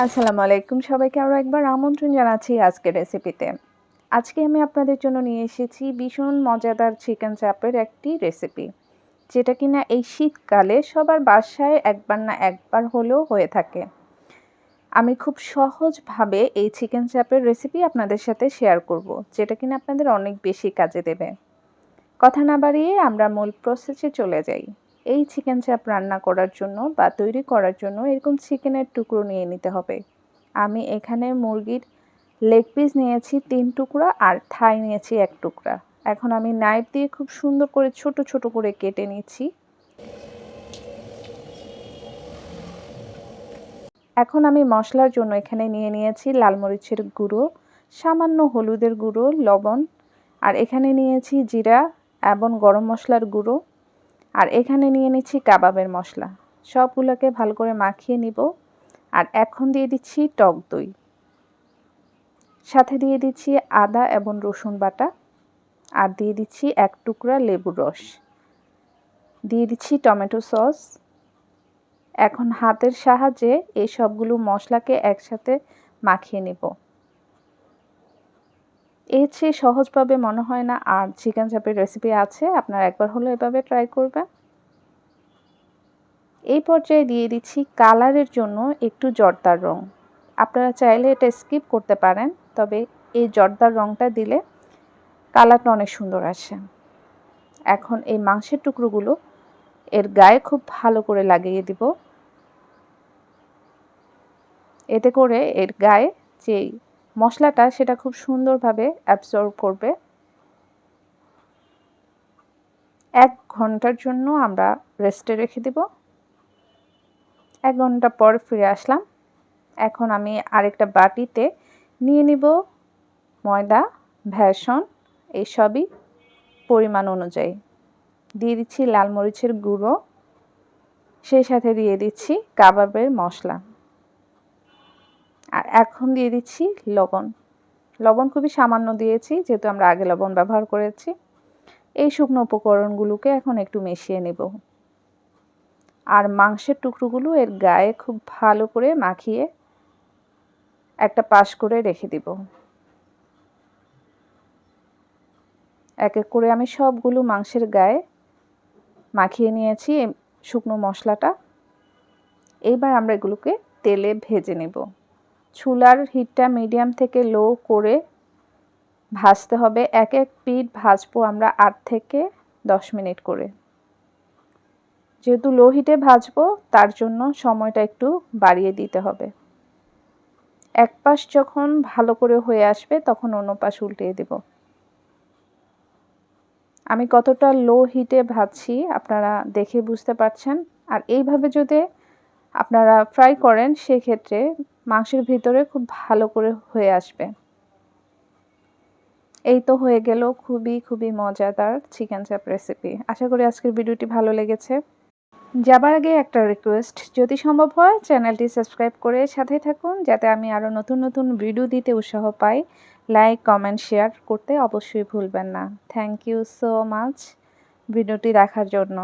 আসসালামু আলাইকুম। সবাইকে আরও একবার আমন্ত্রণ জানাচ্ছি আজকের রেসিপিতে আজকে আমি আপনাদের জন্য নিয়ে এসেছি ভীষণ মজাদার চিকেন চাপের একটি রেসিপি যেটা কিনা এই শীতকালে সবার বাসায় একবার না একবার হলেও হয়ে থাকে। আমি খুব সহজভাবে এই চিকেন চাপের রেসিপি আপনাদের সাথে শেয়ার করব, যেটা কিনা আপনাদের অনেক বেশি কাজে দেবে। কথা না বাড়িয়ে আমরা মূল প্রসেসে চলে যাই। এই চিকেন চাপ রান্না করার জন্য বা তৈরি করার জন্য এরকম চিকেনের টুকরো নিয়ে নিতে হবে। আমি এখানে মুরগির লেগ পিস নিয়েছি তিন টুকরা আর থাই নিয়েছি এক টুকরা। এখন আমি নাইফ দিয়ে খুব সুন্দর করে ছোট ছোট করে কেটে নিচ্ছি। এখন আমি মশলার জন্য এখানে নিয়ে নিয়েছি লাল মরিচের গুঁড়ো, সামান্য হলুদের গুঁড়ো, লবণ, আর এখানে নিয়েছি জিরা এবং গরম মশলার গুঁড়ো। আর এখানে নিয়ে নিচ্ছি কাবাবের মশলা। সবগুলোকে ভালো করে মাখিয়ে নিব। আর এখন দিয়ে দিচ্ছি টক দই। সাথে দিয়ে দিচ্ছি আদা এবং রসুন বাটা। আর দিয়ে দিচ্ছি এক টুকরা লেবুর রস। দিয়ে দিচ্ছি টমেটো সস। এখন হাতের সাহায্যে এই সবগুলো মশলাকে একসাথে মাখিয়ে নেব। এর চেয়ে সহজভাবে মনে হয় না আর চিকেন চাপের রেসিপি আছে, আপনারা একবার হলো এভাবে ট্রাই করবেন। এই পর্যায়ে দিয়ে দিচ্ছি কালারের জন্য একটু জর্দার রং। আপনারা চাইলে এটা স্কিপ করতে পারেন, তবে এই জর্দার রংটা দিলে কালারটা অনেক সুন্দর আসে। এখন এই মাংসের টুকরোগুলো এর গায়ে খুব ভালো করে লাগিয়ে দিব। এতে করে এর গায়ে যেই মশলাটা সেটা খুব সুন্দরভাবে অ্যাবজর্ব করবে। এক ঘণ্টার জন্য আমরা রেস্টে রেখে দেব। এক ঘণ্টা পর ফিরে আসলাম। এখন আমি আরেকটা বাটিতে নিয়ে নিব ময়দা ভ্যাসন এইসবই পরিমাণ অনুযায়ী। দিয়ে দিচ্ছি লাল মরিচের গুঁড়ো, সেই সাথে দিয়ে দিচ্ছি কাবাবের মশলা। আর এখন দিয়ে দিচ্ছি লবণ। লবণ খুবই সামান্য দিয়েছি, যেহেতু আমরা আগে লবণ ব্যবহার করেছি। এই শুকনো উপকরণগুলোকে এখন একটু মিশিয়ে নেব। আর মাংসের টুকরোগুলো এর গায়ে খুব ভালো করে মাখিয়ে একটা পাশ করে রেখে দিব। এক এক করে আমি সবগুলো মাংসের গায়ে মাখিয়ে নিয়েছি শুকনো মশলাটা। এইবার আমরা এগুলোকে তেলে ভেজে নেব। চুলার হিটটা মিডিয়াম থেকে লো করে ভাজতে হবে। এক এক পিঠ ভাজবো আমরা আট থেকে দশ মিনিট করে। যেহেতু লো হিটে ভাজবো, তার জন্য সময়টা একটু বাড়িয়ে দিতে হবে। এক পাশ যখন ভালো করে হয়ে আসবে, তখন অন্য পাশ উল্টিয়ে দেব। আমি কতটা লো হিটে ভাজছি, আপনারা দেখে বুঝতে পারছেন। আর এইভাবে যদি আপনারা ফ্রাই করেন, সেক্ষেত্রে মাংসের ভিতরে খুব ভালো করে হয়ে আসবে। এই তো হয়ে গেল খুবই খুবই মজাদার চিকেন চাপ রেসিপি আশা করি আজকের ভিডিওটি ভালো লেগেছে। যাবার আগে একটা রিকোয়েস্ট যদি সম্ভব হয়, চ্যানেলটি সাবস্ক্রাইব করে সাথে থাকুন, যাতে আমি আরও নতুন নতুন ভিডিও দিতে উৎসাহ পাই। লাইক কমেন্ট শেয়ার করতে অবশ্যই ভুলবেন না। থ্যাংক ইউ সো মাচ ভিডিওটি দেখার জন্য।